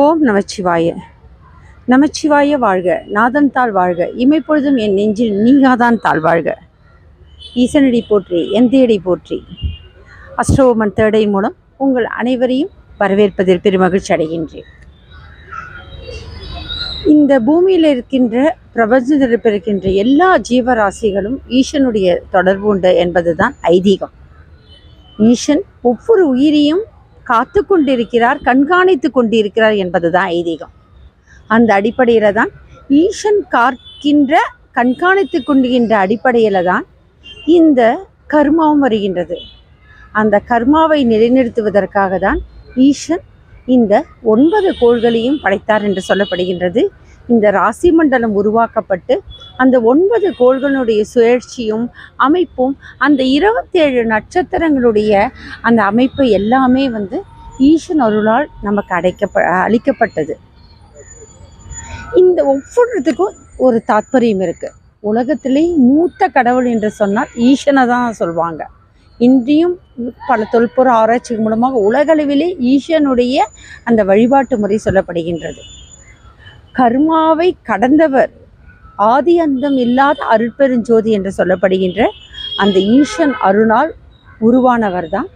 ஓம் நமச்சிவாய. நமச்சிவாய வாழ்க நாதன் தாள் வாழ்க இமைப்பொழுதும் என் நெஞ்சில் நீங்காதான் தாழ் வாழ்க. ஈசனடி போற்றி எந்தையடி போற்றி. அஷ்டோமன் தேடை மூலம் உங்கள் அனைவரையும் வரவேற்பதில் பெருமகிழ்ச்சி அடைகின்றேன். இந்த பூமியில் இருக்கின்ற பிரபஞ்சத்தில் இருக்கின்ற எல்லா ஜீவராசிகளும் ஈசனுடைய தொடர்பு உண்டு என்பது தான் ஐதீகம். ஈசன் ஒவ்வொரு உயிரையும் காத்து கொண்டிருக்கிறார் கண்காணித்து கொண்டிருக்கிறார் என்பது தான் ஐதீகம். அந்த அடிப்படையில் தான் ஈசன் காக்கின்ற கண்காணித்து கொண்டுகின்ற அடிப்படையில் தான் இந்த கர்மாவும் வருகின்றது. அந்த கர்மாவை நிலைநிறுத்துவதற்காக தான் ஈசன் இந்த ஒன்பது கோள்களையும் படைத்தார் என்று சொல்லப்படுகின்றது. இந்த ராசி மண்டலம் உருவாக்கப்பட்டு அந்த ஒன்பது கோள்களுடைய சுழற்சியும் அமைப்பும் அந்த இருபத்தேழு நட்சத்திரங்களுடைய அந்த அமைப்பு எல்லாமே வந்து ஈசன் அருளால் நமக்கு அடைக்கப்ப அளிக்கப்பட்டது. இந்த ஒவ்வொருத்துக்கும் ஒரு தாத்பரியம் இருக்குது உலகத்திலே மூத்த கடவுள் என்று சொன்னால் ஈசனை தான் சொல்லுவாங்க இன்றையும் பல தொல்பொருள் ஆராய்ச்சி மூலமாக உலகளவிலே ஈசனுடைய அந்த வழிபாட்டு முறை சொல்லப்படுகின்றது. கர்மாவை கடந்தவர் ஆதி அந்தம் இல்லாத அருட்பெருஞ்சோதி என்று சொல்லப்படுகின்ற அந்த ஈஸ்வன் அருணால் உருவானவர் தான்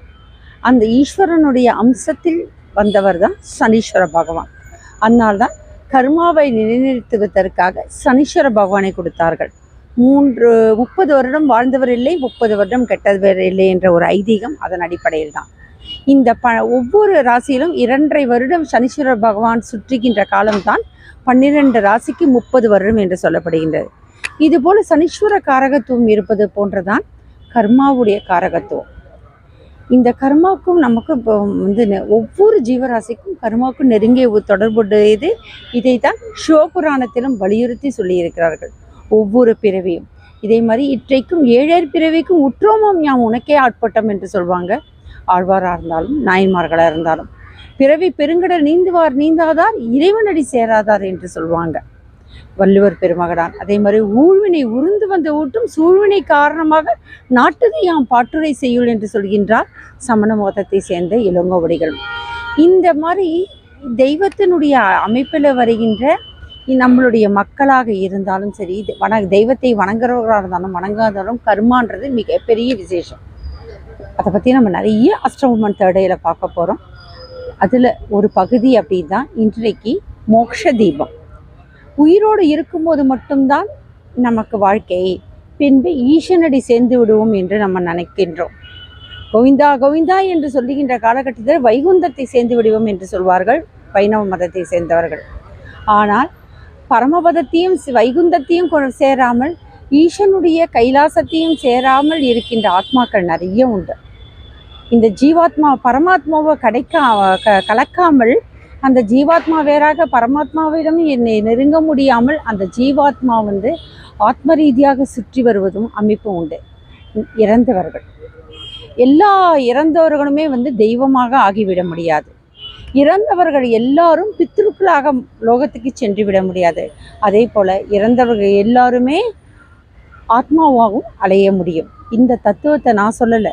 அந்த ஈஸ்வரனுடைய அம்சத்தில் வந்தவர் தான் சனீஸ்வர பகவான். அதனால்தான் கர்மாவை நிலைநிறுத்துவதற்காக சனீஸ்வர பகவானை கொடுத்தார்கள். மூன்று முப்பது வருடம் வாழ்ந்தவர் இல்லை முப்பது வருடம் கெட்டவர் இல்லை என்ற ஒரு ஐதீகம் அதன் அடிப்படையில் தான் இந்த ப ஒவ்வொரு ராசியிலும் இரண்டரை வருடம் சனீஸ்வரர் பகவான் சுற்றுகின்ற காலம்தான் பன்னிரண்டு ராசிக்கு முப்பது வருடம் என்று சொல்லப்படுகின்றது. இதுபோல் சனீஸ்வர காரகத்துவம் இருப்பது போன்றதான் கர்மாவுடைய காரகத்துவம். இந்த கர்மாவுக்கும் நமக்கு இப்போ வந்து நெ- ஒவ்வொரு ஜீவராசிக்கும் கர்மாவுக்கும் நெருங்கிய தொடர்புடையது இதைத்தான் சிவபுராணத்திலும் வலியுறுத்தி சொல்லியிருக்கிறார்கள். ஒவ்வொரு பிறவியும். இதே மாதிரி இற்றைக்கும் ஏழேர் பிறவிக்கும் உற்றோமம் யாம் உனக்கே ஆட்பட்டம் என்று சொல்வாங்க. ஆழ்வாராக இருந்தாலும் நாயன்மார்களாக இருந்தாலும். பிறவி பெருங்கடல் நீந்துவார் நீந்தாதார் இறைவனடி சேராதார் என்று சொல்வாங்க. வள்ளுவர் பெருமகனான். அதே மாதிரி ஊழ்வினை உருந்து வந்த ஊட்டும் சூழ்வினை காரணமாக நாட்டுதை யாம் பாட்டுரை செய்யுள் என்று சொல்கின்றார் சமண மதத்தை சேர்ந்த இளங்கோவடிகள். இந்த மாதிரி தெய்வத்தினுடைய அமைப்பில் வருகின்ற நம்மளுடைய மக்களாக இருந்தாலும் சரி இது வண தெய்வத்தை வணங்குறவர்களாக இருந்தாலும் வணங்காதாலும் கர்மான்றது மிகப்பெரிய விசேஷம். அதை பற்றி நம்ம நிறைய அஷ்டமன் தேடையில் பார்க்க போகிறோம் அதில் ஒரு பகுதி அப்படி தான் இன்றைக்கு மோக்ஷ தீபம். உயிரோடு இருக்கும்போது மட்டும்தான் நமக்கு வாழ்க்கை பின்பு ஈசனடி சேர்ந்து விடுவோம் என்று நம்ம நினைக்கின்றோம். கோவிந்தா கோவிந்தா என்று சொல்லுகின்ற காலகட்டத்தில் வைகுந்தத்தை சேர்ந்து விடுவோம் என்று சொல்வார்கள் வைணவ மதத்தை சேர்ந்தவர்கள். ஆனால் பரமபதத்தையும் வைகுந்தத்தையும் கொ- சேராமல் ஈசனுடைய கைலாசத்தையும் சேராமல் இருக்கின்ற ஆத்மாக்கள் நிறைய உண்டு. இந்த ஜீவாத்மா பரமாத்மாவை கிடைக்கா க கலக்காமல் அந்த ஜீவாத்மா வேறாக பரமாத்மாவிடம் என்னை நெருங்க முடியாமல் அந்த ஜீவாத்மா வந்து ஆத்ம ரீதியாக சுற்றி வருவதும் அமைப்பும் உண்டு. இறந்தவர்கள். எல்லா இறந்தவர்களுமே வந்து தெய்வமாக ஆகிவிட முடியாது. இறந்தவர்கள் எல்லாரும் பித்ருக்களாக லோகத்துக்கு சென்று விட முடியாது. அதே போல் இறந்தவர்கள் எல்லாருமே ஆத்மாவாகவும் அலைய முடியும். இந்த தத்துவத்தை நான் சொல்லலை.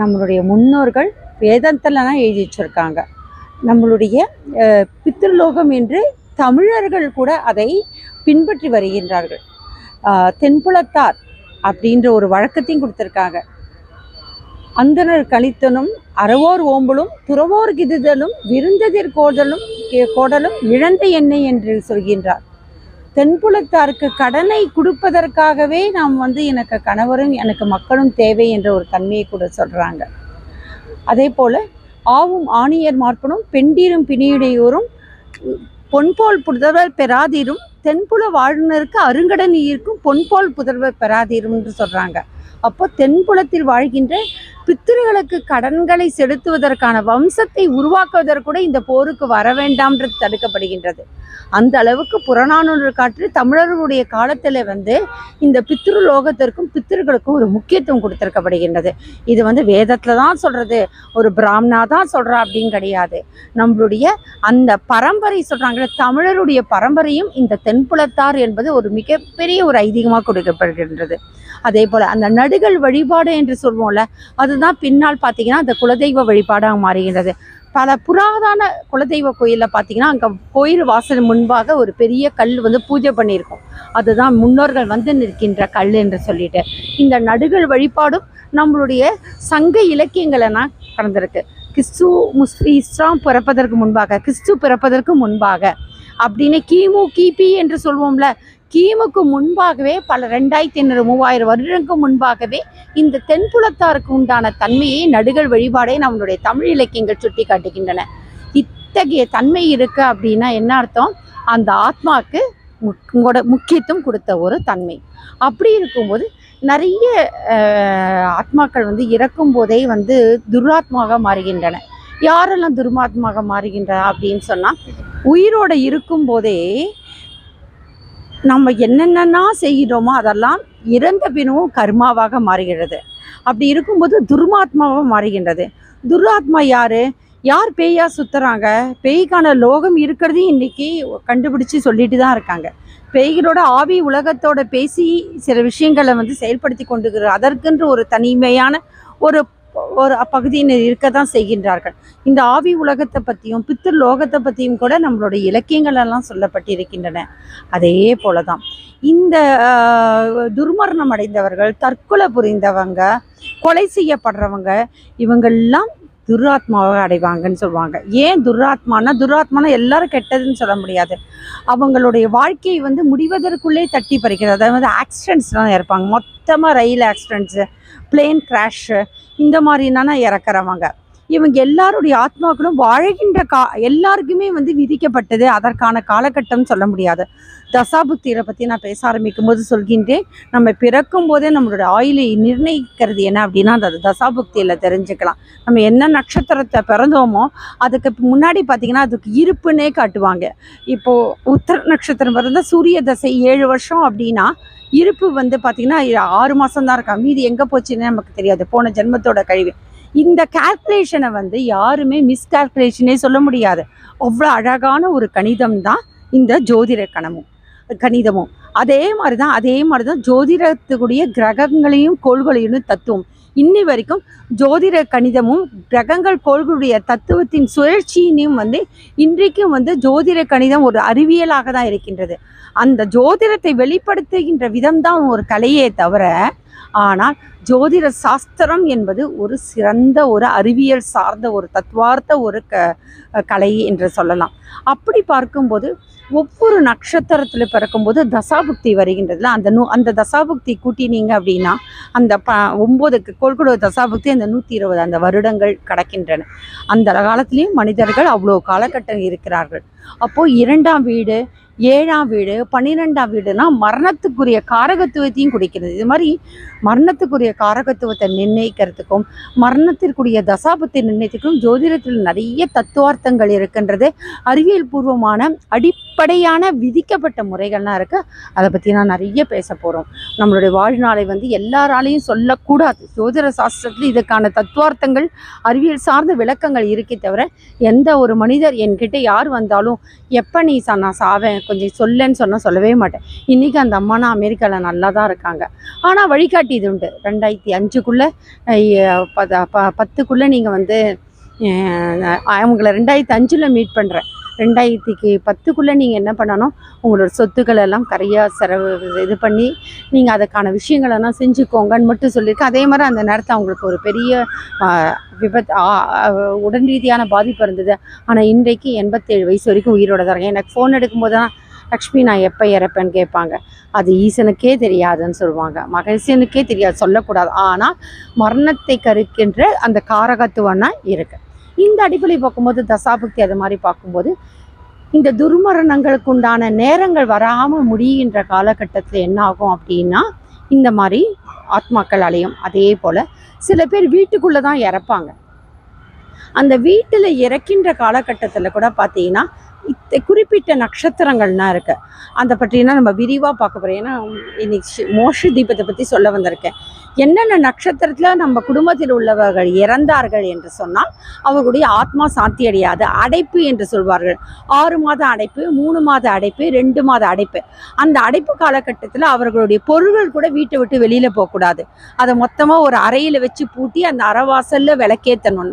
நம்மளுடைய முன்னோர்கள் வேதத்தில்லாம் எழுதி வச்சுருக்காங்க நம்மளுடைய பித்திருலோகம் என்று தமிழர்கள் கூட அதை பின்பற்றி வருகின்றார்கள். தென்புலத்தார் அப்படின்ற ஒரு வழக்கத்தையும் கொடுத்துருக்காங்க. அந்தனர் கழித்தனும் அறவோர் ஓம்பலும் துறவோர் கிதுதலும் விருந்ததிர் கோதலும் கோடலும் இழந்த எண்ணெய் என்று சொல்கின்றார். தென்புலத்தாருக்கு கடனை கொடுப்பதற்காகவே நாம் வந்து எனக்கு கணவரும் எனக்கு மக்களும் தேவை என்ற ஒரு தன்மையை கூட சொல்கிறாங்க அதே போல் ஆவும் ஆணியர் மார்பனும் பெண்டீரும் பிணியுடையோரும் பொன்போல் புதல்வர் பெறாதீரும் தென்புல வாழ்நருக்கு அருங்கடன் ஈர்க்கும் பொன்போல் புதல்வர் பெறாதீரும் என்று சொல்கிறாங்க அப்போ தென்புலத்தில் வாழ்கின்ற பித்திருகளுக்கு கடன்களை செலுத்துவதற்கான வம்சத்தை உருவாக்குவதற்கு கூட இந்த போருக்கு வர வேண்டாம்ன்றது தடுக்கப்படுகின்றது. அந்த அளவுக்கு புறநானூறு காற்று தமிழர்களுடைய காலத்தில் வந்து இந்த பித்ரு லோகத்திற்கும் பித்திருக்களுக்கும் ஒரு முக்கியத்துவம் கொடுத்திருக்கப்படுகின்றது. இது வந்து வேதத்தில் தான் சொல்கிறது ஒரு பிராமணா தான் சொல்கிறா அப்படின்னு கிடையாது. நம்மளுடைய அந்த பரம்பரை சொல்கிறாங்களே தமிழருடைய பரம்பரையும் இந்த தென்புலத்தார் என்பது ஒரு மிகப்பெரிய ஒரு ஐதீகமாக கொடுக்கப்படுகின்றது. அதே போல் அந்த நடுகள் வழிபாடு என்று சொல்வோம்ல அதுதான் பின்னால் பார்த்தீங்கன்னா அந்த குலதெய்வ வழிபாடாக மாறுகின்றது. பல புராதான குலதெய்வ கோயிலில் பார்த்தீங்கன்னா அங்கே கோயில் வாசல் முன்பாக ஒரு பெரிய கல் வந்து பூஜை பண்ணியிருக்கோம். அதுதான் முன்னோர்கள் வந்து நிற்கின்ற கல் என்று சொல்லிட்டு. இந்த நடுகள் வழிபாடும் நம்மளுடைய சங்க இலக்கியங்களெல்லாம் கலந்துருக்கு கிறிஸ்து முஸ் இஸ்லாம் பிறப்பதற்கு முன்பாக கிறிஸ்து பிறப்பதற்கு முன்பாக அப்படின்னு கிமு கிபி என்று சொல்வோம்ல கிமுக்கு முன்பாகவே பல ரெண்டாயிரத்தி ஐநூறு மூவாயிரம் வருடங்களுக்கு முன்பாகவே இந்த தென்புலத்தாருக்கு உண்டான தன்மையை நடுகள் வழிபாடே நம்மளுடைய தமிழ் இலக்கியங்கள் சுட்டி காட்டுகின்றன. இத்தகைய தன்மை இருக்கு அப்படின்னா என்ன அர்த்தம்? அந்த ஆத்மாக்கு உங்களோட முக்கியத்துவம் கொடுத்த ஒரு தன்மை. அப்படி இருக்கும்போது நிறைய ஆத்மாக்கள் வந்து இறக்கும் போதே வந்து துராத்மாக மாறுகின்றன. யாரெல்லாம் துர்மாத்மாக மாறுகின்றன அப்படின்னு சொன்னால் உயிரோட இருக்கும் போதே நம்ம என்னென்னன்னா செய்கிறோமோ அதெல்லாம் இறந்த பின்னமும் கர்மாவாக மாறுகிறது. அப்படி இருக்கும்போது துர்மாத்மாவாக மாறுகின்றது. துர்ஆத்மா யார்? யார் பேயா சுத்துறாங்க? பேய்க்கான லோகம் இருக்கிறதையும் இன்றைக்கி கண்டுபிடிச்சி சொல்லிட்டு தான் இருக்காங்க. பேய்களோட ஆவி உலகத்தோட பேசி சில விஷயங்களை வந்து செயல்படுத்தி கொண்டுகிற அதற்கென்று ஒரு தனிமையான ஒரு ஒரு பகுதியினர் இருக்க தான் செய்கின்றார்கள். இந்த ஆவி உலகத்தை பற்றியும் பித்தர் லோகத்தை பற்றியும் கூட நம்மளுடைய இலக்கியங்களெல்லாம் சொல்லப்பட்டிருக்கின்றன. அதே போல தான் இந்த துர்மரணம் அடைந்தவர்கள் தற்கொலை புரிந்தவங்க கொலை செய்யப்படுறவங்க இவங்கெல்லாம் துராத்மாவை அடைவாங்கன்னு சொல்லுவாங்க. ஏன் துராத்மானா துராத்மானா எல்லாரும் கெட்டதுன்னு சொல்ல முடியாது. அவங்களுடைய வாழ்க்கையை வந்து முடிவதற்குள்ளே தட்டி பறிக்கிறது. அதாவது ஆக்சிடென்ட்ஸ்லாம் இருப்பாங்க மொத்தமாக ரயில் ஆக்சிடென்ட்ஸு பிளேன் கிராஷு இந்த மாதிரினான இறக்குறவங்க. இவங்க எல்லாருடைய ஆத்மாக்களும் வாழ்கின்ற கா எல்லாருக்குமே வந்து விதிக்கப்பட்டது அதற்கான காலகட்டம் சொல்ல முடியாது. தசாபுத்திரை பற்றி நான் பேச ஆரம்பிக்கும் போது சொல்கின்றேன். நம்ம பிறக்கும் போதே நம்மளோட ஆயுளை நிர்ணயிக்கிறது என்ன அப்படின்னா அந்த தசாபுக்தியில் தெரிஞ்சுக்கலாம். நம்ம என்ன நட்சத்திரத்தை பிறந்தோமோ அதுக்கு முன்னாடி பார்த்திங்கன்னா அதுக்கு இருப்புன்னே காட்டுவாங்க. இப்போது உத்தர நட்சத்திரம் பிறந்த சூரிய தசை ஏழு வருஷம் அப்படின்னா இருப்பு வந்து பார்த்திங்கன்னா ஆறு மாதம் தான் இருக்கா? மீதி எங்கே போச்சுன்னு நமக்கு தெரியாது. போன ஜென்மத்தோட கழிவு. இந்த கால்குலேஷனை வந்து யாருமே மிஸ்கால்குலேஷனே சொல்ல முடியாது. அவ்வளோ அழகான ஒரு கணிதம் தான் இந்த ஜோதிட கணமும் கணிதமும். அதே மாதிரி தான் அதே மாதிரி தான் ஜோதிடத்துக்குடைய கிரகங்களையும் கோள்களையும் தத்துவம். இன்னி வரைக்கும் ஜோதிட கணிதமும் கிரகங்கள் கோள்களுடைய தத்துவத்தின் சுழற்சியினையும் வந்து இன்றைக்கும் வந்து ஜோதிட கணிதம் ஒரு அறிவியலாக தான் இருக்கின்றது. அந்த ஜோதிடத்தை வெளிப்படுத்துகின்ற விதம்தான் ஒரு கலையே தவிர ஆனால் ஜோதிட சாஸ்திரம் என்பது ஒரு சிறந்த ஒரு அறிவியல் சார்ந்த ஒரு தத்துவார்த்த ஒரு க கலை என்று சொல்லலாம். அப்படி பார்க்கும்போது ஒவ்வொரு நட்சத்திரத்தில் பிறக்கும்போது தசாபுக்தி வருகின்றதுல அந்த நூ அந்த தசாபுக்தி கூட்டினீங்க அப்படின்னா அந்த ப ஒம்போதுக்கு கோல்குட தசாபுக்தி அந்த நூற்றி இருபது அந்த வருடங்கள் கடக்கின்றன. அந்த காலத்திலையும் மனிதர்கள் அவ்வளோ காலகட்டம் இருக்கிறார்கள். அப்போது இரண்டாம் வீடு ஏழாம் வீடு பன்னிரெண்டாம் வீடுனா மரணத்துக்குரிய காரகத்துவத்தையும் குறிக்கிறது. இது மாதிரி மரணத்துக்குரிய காரகத்துவத்தை நிர்ணயிக்கிறதுக்கும் மரணத்திற்குரிய தசாபத்தை நிர்ணயத்துக்கும் ஜோதிடத்தில் நிறைய தத்துவார்த்தங்கள் இருக்கின்றது. அறிவியல் பூர்வமான அடிப்படையான விதிக்கப்பட்ட முறைகள்லாம் இருக்குது அதை பற்றி நான் நிறைய பேச போகிறோம் நம்மளுடைய வாழ்நாளை வந்து எல்லாராலையும் சொல்லக்கூடாது. ஜோதிட சாஸ்திரத்தில் இதுக்கான தத்துவார்த்தங்கள் அறிவியல் சார்ந்த விளக்கங்கள் இருக்கே தவிர எந்த ஒரு மனிதர் என்கிட்ட யார் வந்தாலும் எப்போ நீ நான் சாவேன்? கொஞ்சம் சொல்லுன்னு சொன்னால் சொல்லவே மாட்டேன். இன்றைக்கி அந்த அம்மானா அமெரிக்காவில் நல்லா தான் இருக்காங்க. ஆனால் வழிகாட்டி இது உண்டு. ரெண்டாயிரத்தி அஞ்சுக்குள்ளே ப பத்துக்குள்ளே நீங்கள் வந்து அவங்கள ரெண்டாயிரத்தி அஞ்சில் மீட் பண்ணுறேன் ரெண்டாயிரத்திக்கு பத்துக்குள்ளே நீங்கள் என்ன பண்ணணும்? உங்களோட சொத்துக்களை எல்லாம் கரையாக செலவு இது பண்ணி நீங்கள் அதுக்கான விஷயங்களெல்லாம் செஞ்சுக்கோங்கன்னு மட்டும் சொல்லியிருக்கேன். அதே மாதிரி அந்த நேரத்தில் அவங்களுக்கு ஒரு பெரிய விபத் விபத்து உடல் ரீதியான பாதிப்பு இருந்தது. ஆனால் இன்றைக்கு எண்பத்தேழு வயசு வரைக்கும் உயிரோட தான் எனக்கு ஃபோன் எடுக்கும்போது தான் லக்ஷ்மி நான் எப்போ இறப்பேன்னு கேட்பாங்க. அது ஈசனுக்கே தெரியாதுன்னு சொல்லுவாங்க. மகேசனுக்கே தெரியாது சொல்லக்கூடாது. ஆனால் மரணத்தை கருக்கின்ற அந்த காரகத்துவம்னா இருக்குது இந்த அடிப்படை பார்க்கும்போது தசாபக்தி அது மாதிரி பார்க்கும்போது இந்த துர்மரணங்களுக்கு உண்டான நேரங்கள் வராமல் முடிகின்ற காலகட்டத்தில் என்ன ஆகும் அப்படின்னா இந்த மாதிரி ஆத்மாக்கள் அலையும் அதே போல் சில பேர் வீட்டுக்குள்ளே தான் இறப்பாங்க. அந்த வீட்டில் இறக்கின்ற காலகட்டத்தில் கூட பார்த்தீங்கன்னா இத்த குறிப்பிட்ட நட்சத்திரங்கள்லாம் இருக்குது அந்த பற்றினா நம்ம விரிவாக பார்க்க போகிறோம் ஏன்னா இன்னைக்கு மோஷ தீபத்தை பற்றி சொல்ல வந்திருக்கேன். என்னென்ன நட்சத்திரத்தில் நம்ம குடும்பத்தில் உள்ளவர்கள் இறந்தார்கள் என்று சொன்னால் அவர்களுடைய ஆத்மா சாந்தி அடையாது. அடைப்பு என்று சொல்வார்கள். ஆறு மாத அடைப்பு மூணு மாத அடைப்பு ரெண்டு மாத அடைப்பு. அந்த அடைப்பு காலகட்டத்தில் அவர்களுடைய பொருள்கள் கூட வீட்டை விட்டு வெளியில் போகக்கூடாது. அதை மொத்தமாக ஒரு அறையில் வச்சு பூட்டி அந்த அறவாசலில் விளக்கேற்றணும்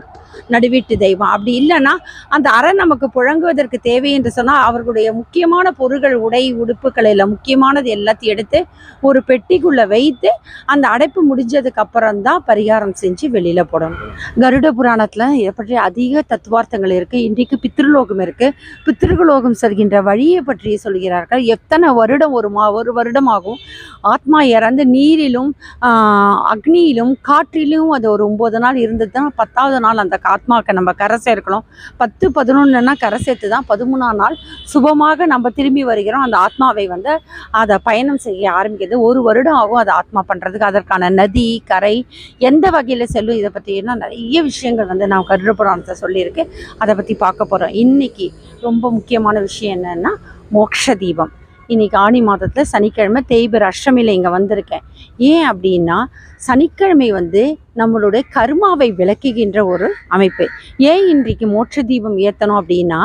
நடுவீட்டு தெய்வம். அப்படி இல்லைன்னா அந்த அறை நமக்கு புழங்குவதற்கு தேவை என்று சொன்னால் அவர்களுடைய முக்கியமான பொருள்கள் உடை உடுப்புகள் எல்லாம் முக்கியமானது எல்லாத்தையும் எடுத்து ஒரு பெட்டிக்குள்ளே வைத்து அந்த அடைப்பு முடிஞ்சதுக்கு அப்புறம் தான் பரிகாரம் செஞ்சு வெளியில் போடணும். கருட புராணத்தில் இதை பற்றி அதிக தத்துவார்த்தங்கள் இருக்குது இன்றைக்கு பித்ருலோகம் இருக்கு. பித்ருலோகம் செல்கின்ற வழியை பற்றி சொல்கிறார்கள். எத்தனை வருடம் ஒரு மா ஒரு வருடம் ஆகும் ஆத்மா இறந்து நீரிலும் அக்னியிலும் காற்றிலும் அது ஒரு ஒம்பது நாள் இருந்ததுன்னா தான் பத்தாவது நாள் அந்த ஆத்மாவுக்கு நம்ம கரை சேர்க்கணும். பத்து பதினொன்றுனா கரை சேர்த்து தான் பதிமூணாம் நாள் சுபமாக நம்ம திரும்பி வருகிறோம். அந்த ஆத்மாவை வந்து அதை பயணம் செய்ய ஆரம்பிக்கிறது. ஒரு வருடம் ஆகும் அதை ஆத்மா பண்ணுறதுக்கு அதற்கான நதி கரை எந்த வகையில் செல்லும் இதை பற்றினா நிறைய விஷயங்கள் வந்து நான் கருட புராணத்தை சொல்லியிருக்கு. அதை பற்றி பார்க்க போகிறோம் இன்னைக்கு ரொம்ப முக்கியமான விஷயம் என்னென்னா மோக்ஷ தீபம். இன்னைக்கு ஆணி மாதத்தில் சனிக்கிழமை தேய்பிர அஷ்டமியில் இங்கே வந்திருக்கேன். ஏன் அப்படின்னா சனிக்கிழமை வந்து நம்மளுடைய கர்மாவை விளக்குகின்ற ஒரு அமைப்பு. ஏன் இன்றைக்கு மோட்ச தீபம் ஏற்றணும் அப்படின்னா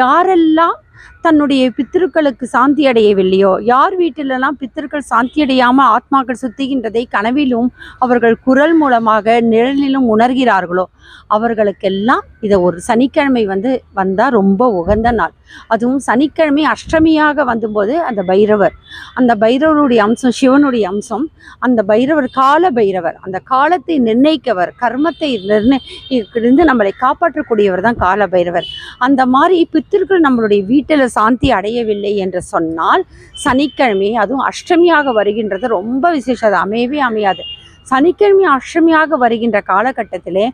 யாரெல்லாம் தன்னுடைய பித்திருக்களுக்கு சாந்தி அடையவில்லையோ? யார் வீட்டிலெல்லாம் பித்திருக்கள் சாந்தி அடையாமல் ஆத்மாக்கள் சுத்துகின்றதை கனவிலும் அவர்கள் குரல் மூலமாக நிழலிலும் உணர்கிறார்களோ? அவர்களுக்கெல்லாம் இதை ஒரு சனிக்கிழமை வந்து வந்தால் ரொம்ப உகந்த நாள். அதுவும் சனிக்கிழமை அஷ்டமியாக வந்தபோது அந்த பைரவர் அந்த பைரவருடைய அம்சம் சிவனுடைய அம்சம் அந்த பைரவர் கால பைரவர் அந்த காலத்தை நிர்ணயிக்கவர் கர்மத்தை நிர்ணயிருந்து நம்மளை காப்பாற்றக்கூடியவர் தான் கால பைரவர். அந்த மாதிரி பித்திருக்கள் நம்மளுடைய வீட்டில் சாந்தி அடையவில்லை என்று சொன்னால் சனிக்கிழமை அதுவும் அஷ்டமியாக வருகின்றது ரொம்ப விசேஷம் அது அமையவே அமையாது. சனிக்கிழமை அஷ்டமியாக வருகின்ற காலகட்டத்திலே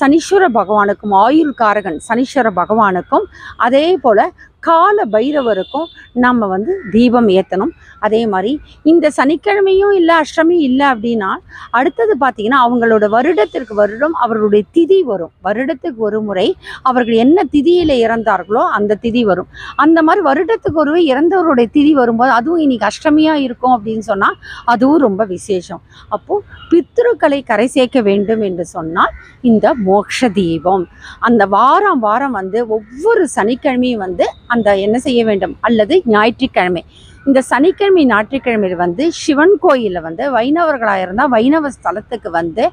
சனீஸ்வர பகவானுக்கும் ஆயுள் காரகன் சனீஸ்வர பகவானுக்கும் அதே போல் கால பைரவருக்கும் நம்ம வந்து தீபம் ஏற்றணும் அதே மாதிரி இந்த சனிக்கிழமையும் இல்லை அஷ்டமி இல்லை அப்படின்னா அடுத்தது பார்த்திங்கன்னா அவங்களோட வருடத்திற்கு வருடம் அவர்களுடைய திதி வரும். வருடத்துக்கு ஒரு முறை அவர்கள் என்ன திதியில் இறந்தார்களோ அந்த திதி வரும். அந்த மாதிரி வருடத்துக்கு ஒரு இறந்தவருடைய திதி வரும்போது அதுவும் இன்னைக்கு அஷ்டமியாக இருக்கும் அப்படின்னு சொன்னால் அதுவும் ரொம்ப விசேஷம். அப்போது பித்ருக்களை கரை சேர்க்க வேண்டும் என்று சொன்னால் இந்த மோக்ஷ தீபம். அந்த வாரம் வாரம் வந்து ஒவ்வொரு சனிக்கிழமையும் வந்து அந்த என்ன செய்ய வேண்டும்? அல்லது ஞாயிற்றுக்கிழமை. இந்த சனிக்கிழமை ஞாயிற்றுக்கிழமையில் வந்து சிவன் கோயிலில் வந்து வைணவர்களாக இருந்தால் வைணவ ஸ்தலத்துக்கு வந்து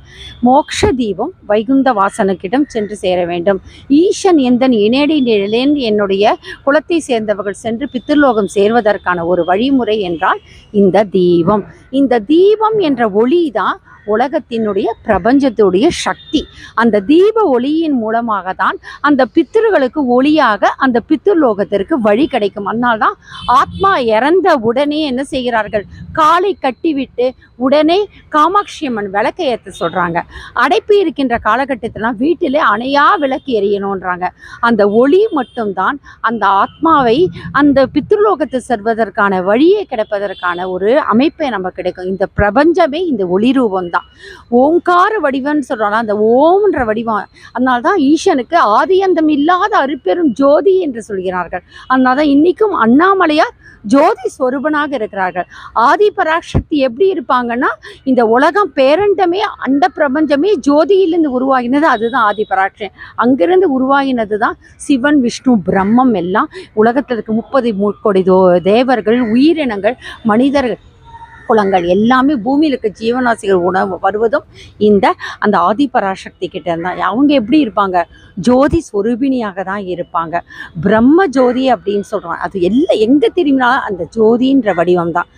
மோக்ஷ தீபம் வைகுந்த வாசனுக்கிடம் சென்று சேர வேண்டும். ஈசன் எந்தன் இணையடி நிழலேன் என்னுடைய குலத்தை சேர்ந்தவர்கள் சென்று பித்திருலோகம் சேர்வதற்கான ஒரு வழிமுறை என்றால் இந்த தீபம். இந்த தீபம் என்ற ஒளி தான் உலகத்தினுடைய பிரபஞ்சத்துடைய சக்தி. அந்த தீப ஒளியின் மூலமாக தான் அந்த பித்திருகளுக்கு ஒளியாக அந்த பித்ருலோகத்திற்கு வழி கிடைக்கும். அதனால்தான் ஆத்மா இறந்த உடனே என்ன செய்கிறார்கள்? காலை கட்டிவிட்டு உடனே காமாட்சி அம்மன் விளக்கை ஏற்ற சொல்கிறாங்க அடைப்பு இருக்கின்ற காலகட்டத்திலாம் வீட்டிலே அணையா விளக்கு எரியணுன்றாங்க அந்த ஒளி மட்டும்தான் அந்த ஆத்மாவை அந்த பித்ருலோகத்தை செல்வதற்கான வழியை கிடைப்பதற்கான ஒரு அமைப்பை நம்ம கிடைக்கும். இந்த பிரபஞ்சமே இந்த ஒளி ரூபம் தான் ஓங்கார வடிவம்னு சொல்கிறோம்ல அந்த ஓம்ன்ற வடிவம். அதனால தான் ஈசனுக்கு ஆதியந்தம் இல்லாத அருப்பெரும் ஜோதி என்று சொல்கிறார்கள். அதனால தான் இன்றைக்கும் அண்ணாமலையார் ஜோதி ஸ்வரூபனாக இருக்கிறார்கள். ஆதி பராசக்தி எப்படி இருப்பாங்கன்னா இந்த உலகம் பேரண்டமே அண்ட பிரபஞ்சமே ஜோதியிலிருந்து உருவாகினது அதுதான் ஆதி பராட்சி அங்கிருந்து உருவாகினது தான் சிவன் விஷ்ணு பிரம்மம் எல்லாம். உலகத்தில் இருக்க முப்பது கோடி தேவர்கள் உயிரினங்கள் மனிதர்கள் குளங்கள் எல்லாமே பூமியில் இருக்க ஜீவனாசிகள் உணவு வருவதும் இந்த அந்த ஆதி பராசக்தி கிட்ட இருந்தால் அவங்க எப்படி இருப்பாங்க? ஜோதி சொரூபிணியாக தான் இருப்பாங்க. பிரம்ம ஜோதி அப்படின்னு சொல்கிறோம் அது எல்லாம் எங்கே திரும்பினா அந்த ஜோதின்ற வடிவம் தான்.